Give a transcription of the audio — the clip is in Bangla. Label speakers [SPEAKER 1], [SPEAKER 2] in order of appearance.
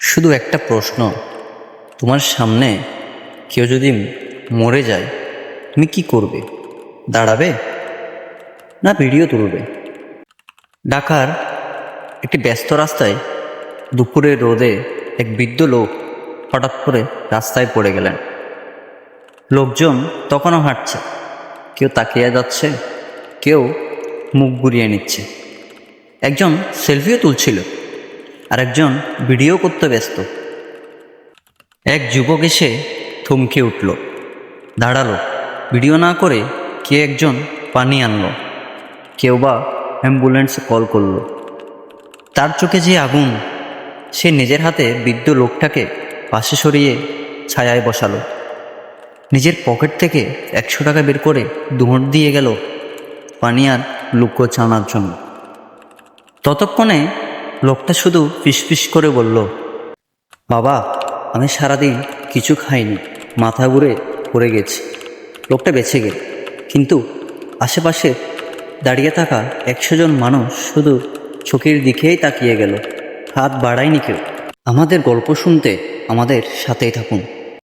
[SPEAKER 1] শুধু একটা প্রশ্ন। তোমার সামনে কেউ যদি মরে যায়, তুমি কি করবে? দাঁড়াবে না ভিডিও তুলবে? ঢাকার একটি ব্যস্ত রাস্তায় দুপুরের রোদে এক বৃদ্ধ লোক হঠাৎ করে রাস্তায় পড়ে গেলেন। লোকজন তখনও হাঁটছে। কেউ তাকিয়ে যাচ্ছে, কেউ মুখ ঘুরিয়ে নিচ্ছে। একজন সেলফিও তুলছিল। আর একজন ভিডিও করতে ব্যস্ত। এক যুবক এসে থমকে উঠল। দাঁড়াল। ভিডিও না করে কে একজন পানি আনলো। কেউ বা অ্যাম্বুলেন্সে কল করল। তার চোখে যে আগুন, সে নিজের হাতে বৃদ্ধ লোকটাকে পাশে সরিয়ে ছায়ায় বসালো। নিজের পকেট থেকে একশো টাকা বের করে দুমড় দিয়ে গেল পানি আর লুকো চানার জন্য। ততক্ষণে লোকটা শুধু ফিসফিস করে বলল, বাবা, আমি সারাদিন কিছু খাইনি, মাথা ঘুরে পড়ে গেছি। লোকটা বেঁচে গেল। কিন্তু আশেপাশে দাঁড়িয়ে থাকা একশো জন মানুষ শুধু চোখের দিকেই তাকিয়ে গেল। হাত বাড়ায়নি কেউ। আমাদের গল্প শুনতে আমাদের সাথেই থাকুন।